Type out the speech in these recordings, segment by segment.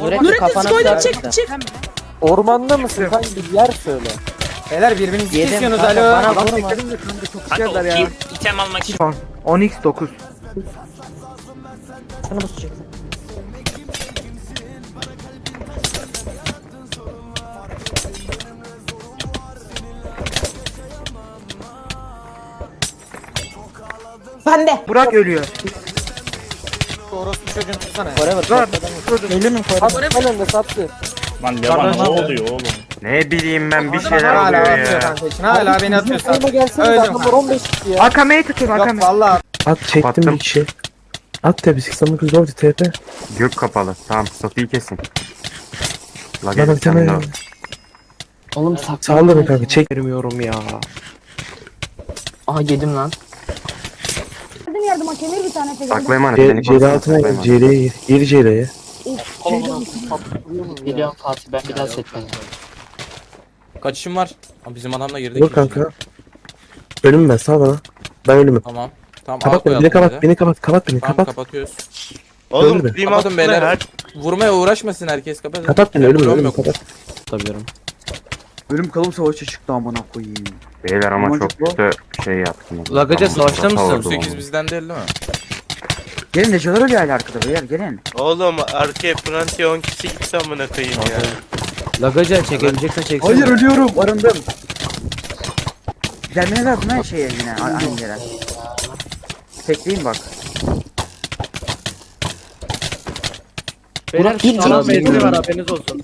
Nurettin Nurettin kafana spoiler sıkar çık çık. Ormanda mısın? Hangi bir yer söyle. Beyler birbirinizi Yedim kesiyorsunuz kanka, alo. bana Adam vurma. bekledim de kanka çok Kanka ya. item almak için 10x 9. Şunu buz çek. Bende. Burak ölüyor. Orospu çocuğunu tutsana ya. Forever. Lan, Ölümün At forever. sen önde satsı. Lan yalan ne oluyor oğlum? Ne bileyim ben bir şeyler Hala oluyor atıyor ya. kanka için. Hala beni atıyorsun. Yanıma gelsene Öldüm adamlar kanka. 15 kişi ya. Akame'yi tutuyorum Yok Akame. valla. At çektim Battım. bir kişi. At tabi 89 oldu TP. Gök kapalı. Tamam Sofi'yi kesin. La gelin bir tane de. Oğlum saklan. sağla be kanka çek. Vermiyorum ya. Aha yedim lan. Yardım hakemir bir tane tek. Saklayma. C- beni CL korusana, altına gir. CL'ye gir. Gir CL'ye. Geliyorum Fatih ben bir daha setmeyeyim. Kaçışım var. Ama bizim adam da girdi. Dur kanka. Ölüm ben sağ bana. Ben ölümüm. Tamam. Tamam Kapat A beni. koyalım Beni kapat. bir de. Beni kapat. Kapat beni. Tamam Kapat. kapatıyoruz. Oğlum Kapatın beyler. Vurmaya uğraşmasın herkes kapatın. Kapat beni. Ölümüm. Vuruyorum Ölümüm. yok. Kapat. Ölüm kalım savaşı çıktı amına koyayım. Beyler ama Aman çok kötü şey yaptınız. Lagaca Tamam, savaşta mısın? savurdum 8 onu. bizden değil değil mi? Gelin Necolar ölüyor hala arkada beyler gelin. Oğlum arkaya Fransa 10 kişi gitti amına koyayım ya. Lagaca çekebileceksen çeksin. Hayır ölüyorum arındım. Gelmene lazım her şeye yine a- aynı yere. Tekleyeyim bak. Murat gir Tamam, gir. var, haberiniz olsun.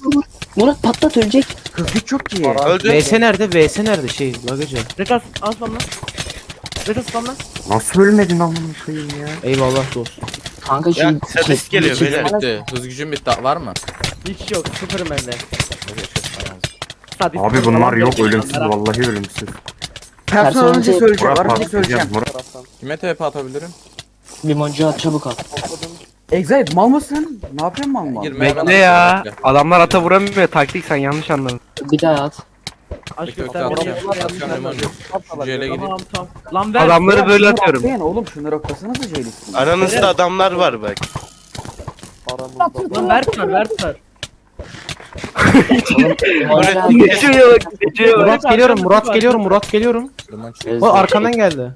Murat patlat ölecek. Hızlı çok iyi. Öldü. VS nerede? VS nerede şey Lagaca? Retas al spamla. Retas spamla. Nasıl ölmedin amına koyayım ya? Eyvallah dostum. Kanka şu Ya sadist geliyor çek- beyler. Bitti. Hız gücüm bitti. Var mı? Hiç yok. Sıfırım bende. Abi bunlar yok ölümsüz vallahi ölümsüz. Personel önce söyleyeceğim. Var önce patlayacağım. söyleyeceğim. Murat Kime TP atabilirim? Limoncu at çabuk al. Exile mal mısın? Ne yapıyorsun mal mal? Girme Bekle ya. bekle. Adamlar ata vuramıyor. Taktik sen yanlış anladın. Bir daha at. Bekle bekle. Lan ver. Adamları böyle atıyorum. Atlayın oğlum şunları atlasanıza Jailis'in. Aranızda adamlar var bak. Lan ver ver ver ver. Geçiyor bak. Geçiyor bak. Murat geliyorum, Murat geliyorum, Murat geliyorum. O arkandan geldi.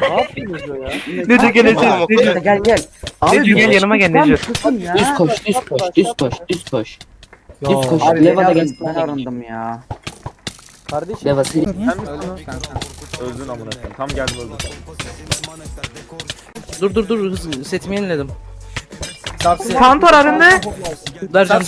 Neco. Neco gel Neco. Neco. Gel gel gel. Neco gel yanıma gel Neco. Susun ya. Düz koş, düz koş, düz koş, düz koş. Ya. Düz koş. Abi Leva'da gel. ben arındım ya. Kardeşim. Leva seni. Öldün amına koyayım. Tam geldim öldüm. Dur dur dur hız setimi yeniledim. Pantor arındı. Dercan